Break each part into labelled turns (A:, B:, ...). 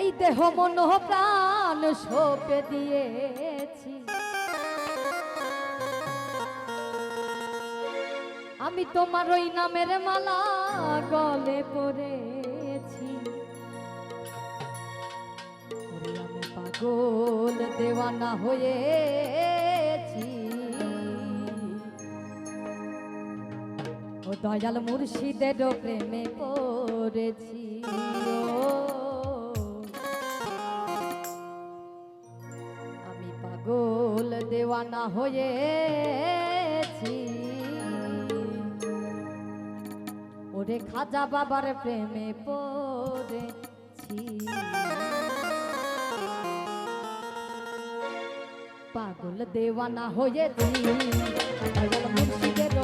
A: এই দেহ মন প্রাণ সপে দিয়েছি। আমি তোমার ওই নামের মালা গলে পরেছি পাগল, দেওয়ানা হয়েছি। ও দয়াল মুর্শিদের প্রেমে পড়েছি। দেওয়ানা হয়েছি। ওরে খাজা বাবার প্রেমে পড়েছি। পাগল দেওয়ানা হয়েছি। পাগল মুর্শিদের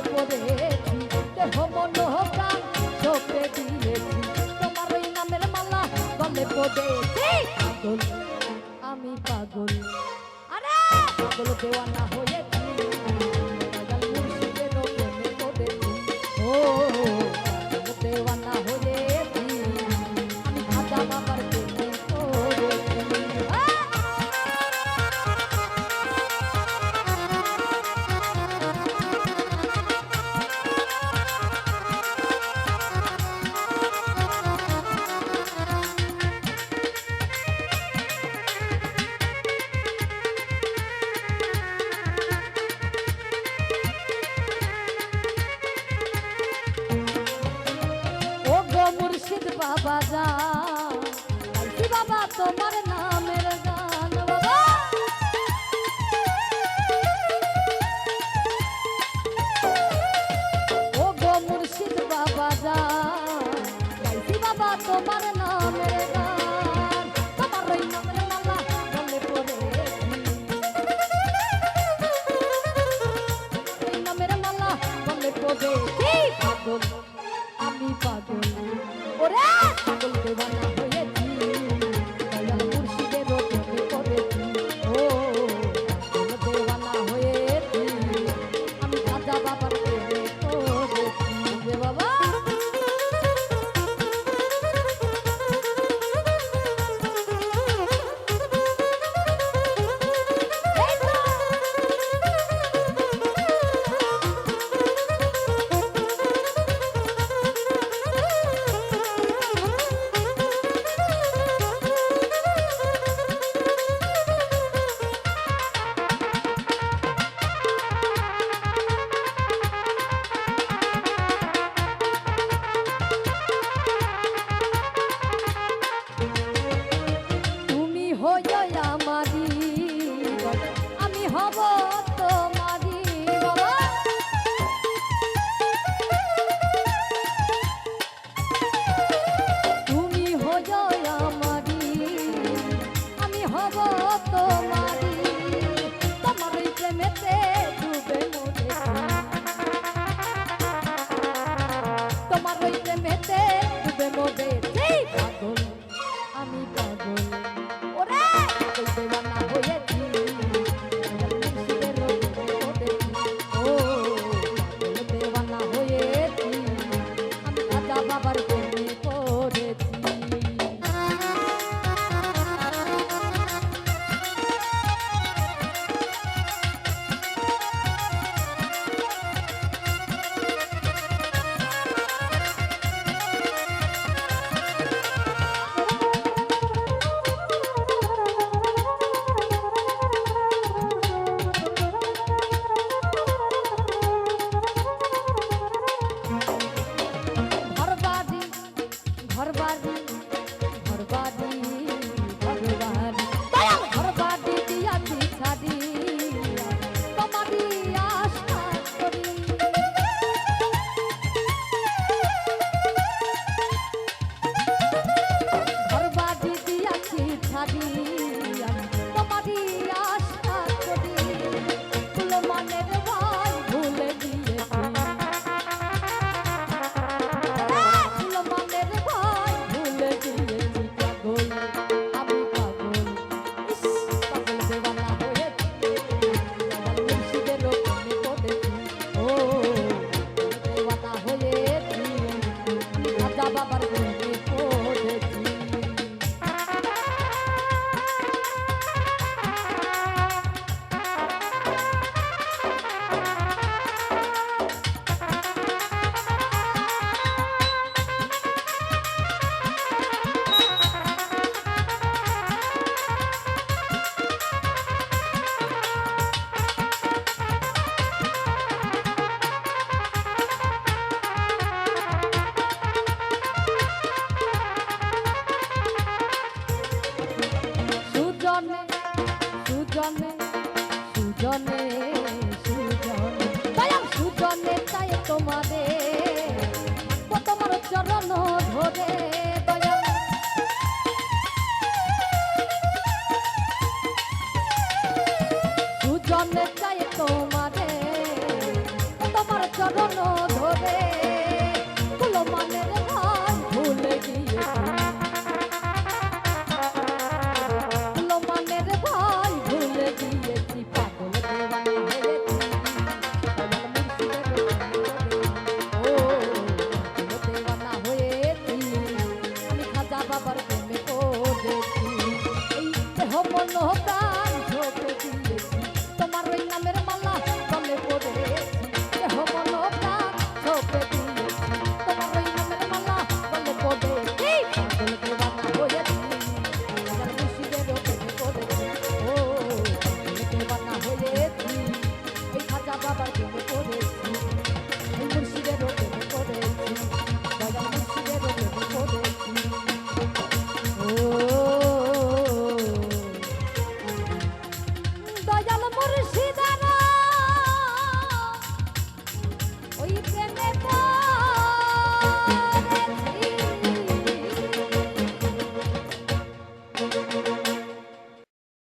A: প্রেমে পড়েছি দেহ মন প্রাণ চোখে দিয়েছি তোমার ওই নামের মালা গলে পড়েছি পাগল। আমি পাগল আরে, পাগল দেওয়ানা হয়েছে বাজা যা বাবা তোমার মোদের। আমি পাগল। চরণ ধরে। ফুল মানের ভুলে গিয়েছি মুর্শিদারা